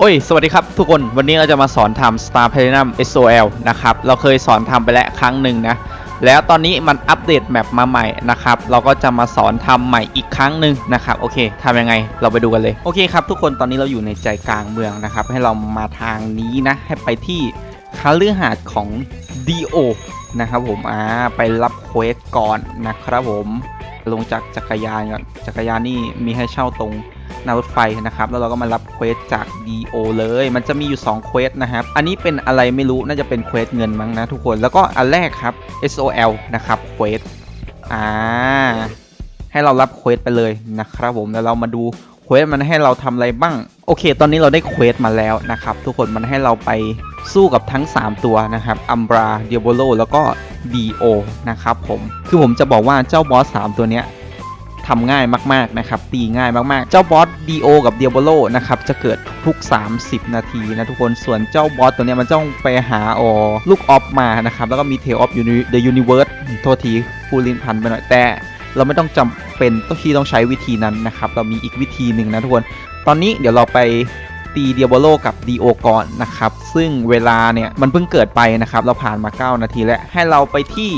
โอ้ย สวัสดีครับทุกคน วันนี้เราจะมาสอนทำ Star Platinum SOL นะครับ เราเคยสอนทำไปแล้วครั้งหนึ่งนะ แล้วตอนนี้มันอัปเดตแมปมาใหม่นะครับ เราก็จะมาสอนทำใหม่อีกครั้งหนึ่งนะครับ โอเคทำยังไง เราไปดูกันเลย โอเคครับทุกคน ตอนนี้เราอยู่ในใจกลางเมืองนะครับ ให้เรามาทางนี้นะ ให้ไปที่คาลือหาดของ DO นะครับผม อ่า ไปรับเควสก่อนนะครับผม ลงจากจักรยานก่อน จักรยานนี่มีให้เช่าตรง นารถไฟนะครับแล้วเราก็มารับเควสจาก DO เลย มันจะมีอยู่2เควสนะครับอันนี้เป็นอะไรไม่รู้น่าจะเป็นเควสเงินมั้งนะทุกคนแล้วก็อันแรกครับ SOL นะครับเควสอ่าให้เรารับเควสไปเลยนะครับผมแล้วเรามาดูเควสมันให้เราทำอะไรบ้างโอเค ตอนนี้เราได้เควสมาแล้วนะครับทุกคนมันให้เราไปสู้กับทั้ง 3 ตัวนะครับอัมบราเดียโบโลแล้วก็ DO นะครับผมคือผมจะบอกว่าเจ้าบอส 3 ตัวเนี้ย ทำง่ายมากๆนะครับตีง่ายมากๆ เจ้าบอส DO กับ Diablo นะครับจะเกิดทุก 30 นาทีนะทุกคนส่วนเจ้าบอสตัวนี้มันต้องไปหาออลูกออฟมานะครับแล้วก็มี Tail of Uni- the Universe โทษทีพูลินพันไปหน่อยแต่เราไม่ต้องจำเป็นต้องที่ต้องใช้วิธีนั้นนะครับเรามีอีกวิธีหนึ่งนะทุกคน ตอนนี้เดี๋ยวเราไปตี Diablo กับ DO ก่อนนะครับ ซึ่งเวลาเนี่ยมันเพิ่งเกิดไปนะครับ เราผ่านมา 9 นาทีแล้ว ให้เราไปที่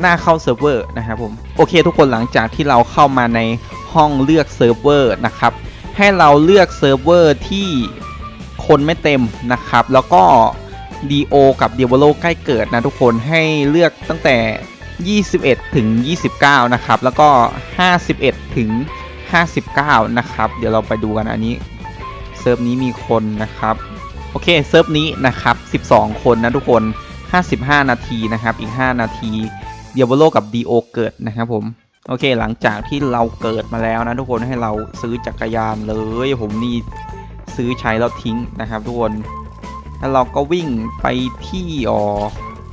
หน้าเข้าเซิร์ฟเวอร์นะครับผมโอเค ทุกคนหลังจากที่เราเข้ามาในห้องเลือกเซิร์ฟเวอร์นะครับให้เราเลือกเซิร์ฟเวอร์ที่คนไม่เต็มนะครับ แล้วก็ DO กับ d i a b l o ใกล้เกิดนะทุกคนให้เลือกตั้งแต่ 21 ถึง 29 นะครับ แล้วก็ 51 ถึง 59 นะครับ เดี๋ยวเราไปดูกันอันนี้เซิร์ฟนี้มีคนนะครับ โอเคเซิร์ฟนี้นะครับ 12 คนนะทุกคน 55 นาทีนะครับ อีก 5 นาที เดียบโลกับ DO เกิดนะครับผม โอเคหลังจากที่เราเกิดมาแล้วนะทุกคนให้เราซื้อจักรยานเลย ผมนี่ซื้อใช้แล้วทิ้งนะครับทุกคนแล้วเราก็วิ่งไปที่อ๋อ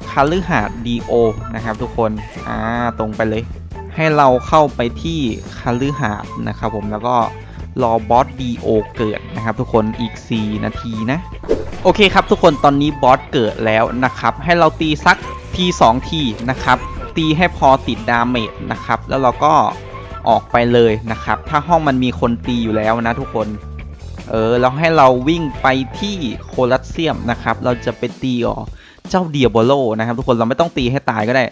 คาลือหาด DO นะครับทุกคนอ่าตรงไปเลย ให้เราเข้าไปที่คาลือหาดนะครับผมแล้วก็รอบอส DO เกิดนะครับทุกคนอีก 4 นาทีนะ โอเคครับทุกคนตอนนี้บอสเกิดแล้วนะครับ ให้เราตีสักที2ทีนะครับ ตีให้พอติดดาเมจนะครับ แล้วเราก็ออกไปเลยนะครับ ถ้าห้องมันมีคนตีอยู่แล้วนะทุกคน เออแล้วให้เราวิ่งไปที่โคลัสเซียมนะครับ เราจะไปตีอ๋อเจ้าเดียโบโลนะครับ ทุกคนเราไม่ต้องตีให้ตายก็ได้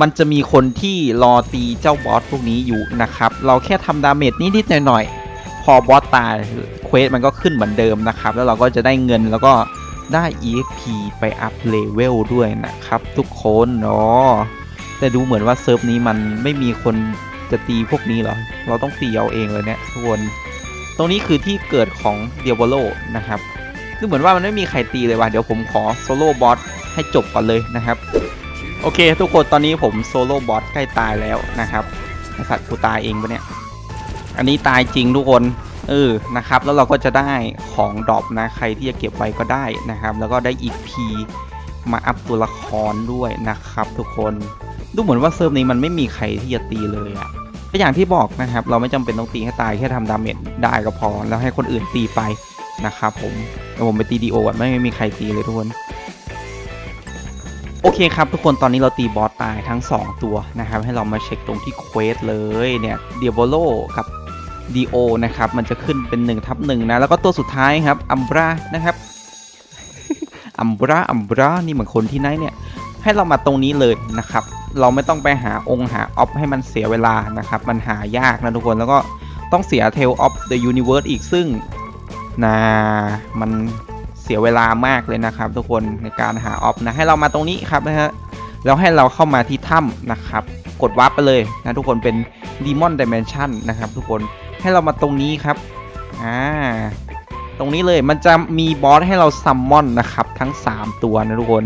มันจะมีคนที่รอตีเจ้าบอสพวกนี้อยู่นะครับ เราแค่ทำดาเมจนิดๆหน่อยๆ พอบอสตายเควสมันก็ขึ้นเหมือนเดิมนะครับ แล้วเราก็จะได้เงินแล้วก็ได้ EXP ไปอัพเลเวลด้วยนะครับ ทุกคนเนาะ แต่ดูเหมือนว่าเซิร์ฟนี้มันไม่มีคนจะตีพวกนี้หรอ เราต้องตีเอาเองเลยเนี่ยทุกคน ตรงนี้คือที่เกิดของเดีย b โลนะครับดูเหมือนว่ามันไม่มีใครตีเลยว่ะ เดี๋ยวผมขอโซโล่บอสให้จบก่อนเลยนะครับ โอเค ทุกคนตอนนี้ผมโซโล่บอสใกล้ตายแล้วนะครับสัตว์กูตายเองปะเนี่ย อันนี้ตายจริงทุกคน เออ นะครับ แล้วเราก็จะได้ของดรอปนะ ใครที่จะเก็บไว้ก็ได้นะครับ แล้วก็ได้อีกพีมาอัพตัวละครด้วยนะครับ ทุกคน ดูเหมือนว่าเซิร์ฟนี้มันไม่มีใครที่จะตีเลยอะก็อย่างที่บอกนะครับ เราไม่จำเป็นต้องตีให้ตายแค่ทำดาเมจได้ก็พอ แล้วให้คนอื่นตีไปนะครับผมเดี๋ยวผมไปตีดีโอก่อนไม่มีใครตีเลยทุกคนโอเคครับ ทุกคนตอนนี้เราตีบอสตายทั้ง 2 ตัวนะครับ ให้เรามาเช็คตรงที่เควสเลยเนี่ยเดียโบโลกับ DO นะครับ มันจะขึ้นเป็น1ทับหนึ่งนะ แล้วก็ตัวสุดท้ายครับอัมบรานะครับอัมบราอัมบรานี่เหมือนคนที่ไหนเนี่ย ให้เรามาตรงนี้เลยนะครับ เราไม่ต้องไปหาองค์หาออฟให้มันเสียเวลานะครับ มันหายากนะทุกคนแล้วก็ต้องเสีย Tail of the Universe อีกซึ่งนะมันเสียเวลามากเลยนะครับ ทุกคนในการหาออฟนะให้เรามาตรงนี้ครับนะฮะแล้วให้เราเข้ามาที่ถ้ำนะครับ กดวาร์ปไปเลยนะทุกคนเป็น Demon Dimension นะครับทุกคนให้เรามาตรงนี้ครับอ่าตรงนี้เลยมันจะมีบอสให้เราซัมมอนนะครับ ทั้ง 3 ตัวนะทุกคน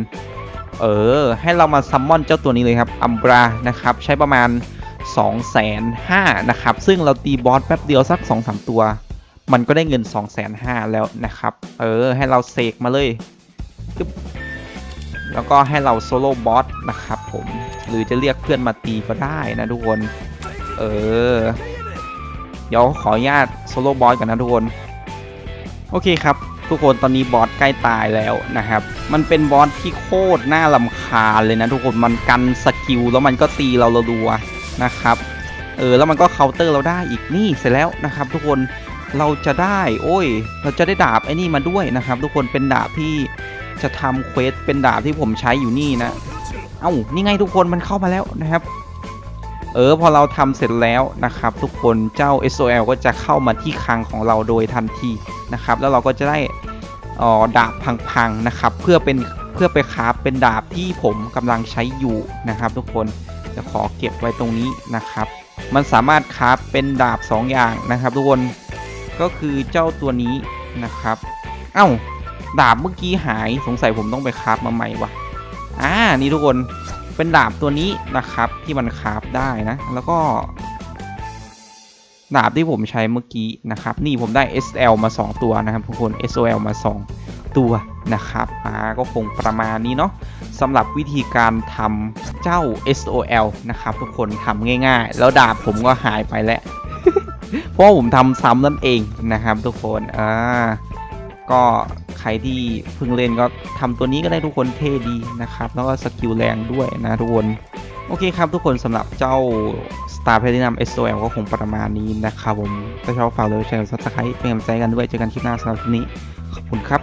เออ ให้เรามาซัมมอนเจ้าตัวนี้เลยครับอัมบรานะครับ ใช้ประมาณ 2 5 0 0 0นะครับ ซึ่งเราตีบอสแป๊บเดียวสัก 2-3 ตัว มันก็ได้เงิน 2 5 0 0 0แล้วนะครับ เออ ให้เราเสกมาเลยแล้วก็ให้เราโซโล่บอสนะครับผม หรือจะเรียกเพื่อนมาตีก็ได้นะทุกคน เออ เดี๋ยวขออนุญาตโซโล่บอสกันนะทุกคน โอเคครับ ทุกคนตอนนี้บอสใกล้ตายแล้วนะครับ มันเป็นบอสที่โคตรน่าลำคาญเลยนะทุกคนมันกันสกิลแล้วมันก็ตีเราเราดัวนะครับเออแล้วมันก็เคาน์เตอร์เราได้อีกนี่เสร็จแล้วนะครับ ทุกคนเราจะได้ โอ้ย เราจะได้ดาบไอ้นี่มาด้วยนะครับ ทุกคนเป็นดาบที่จะทำเควสเป็นดาบที่ผมใช้อยู่นี่นะ เอ้านี่ไงทุกคนมันเข้ามาแล้วนะครับ เออพอเราทำเสร็จแล้วนะครับทุกคนเจ้า SOL ก็จะเข้ามาที่คลังของเราโดยทันทีนะครับ แล้วเราก็จะได้ออดาบพังๆนะครับเพื่อเป็นเพื่อไปคราฟเป็นดาบที่ผมกำลังใช้อยู่นะครับ ทุกคนจะขอเก็บไว้ตรงนี้นะครับ มันสามารถคราฟเป็นดาบ 2 อย่างนะครับ ทุกคนก็คือเจ้าตัวนี้นะครับ เอ้าดาบเมื่อกี้หายสงสัยผมต้องไปคราฟมาใหม่วะอ่านี่ทุกคน เป็นดาบตัวนี้นะครับที่มันคราฟได้นะ แล้วก็ ดาบที่ผมใช้เมื่อกี้นะครับ นี่ผมได้ SL มา 2 ตัวนะครับทุกคน SOL มา 2 ตัวนะครับอ่าก็คงประมาณนี้เนาะสำหรับวิธีการทำเจ้า SOL นะครับทุกคนทำง่ายๆ แล้วดาบผมก็หายไปแล้วเพราะว่าผมทำซ้ำนั่นเองนะครับทุกคนอ่าก็ ใครที่เพิ่งเล่นก็ทำตัวนี้ก็ได้ทุกคนเท่ดีนะครับ แล้วก็สกิลแรงด้วยนะทุกคนโอเคครับทุกคนสำหรับเจ้า Star Platinum SOL ก็คงประมาณนี้นะครับผมถ้าชอบฝากเลยแชร์ซับสไครต์เป็นกำลังใจกันด้วย เจอกันคลิปหน้าสำหรับคลิปนี้ ขอบคุณครับ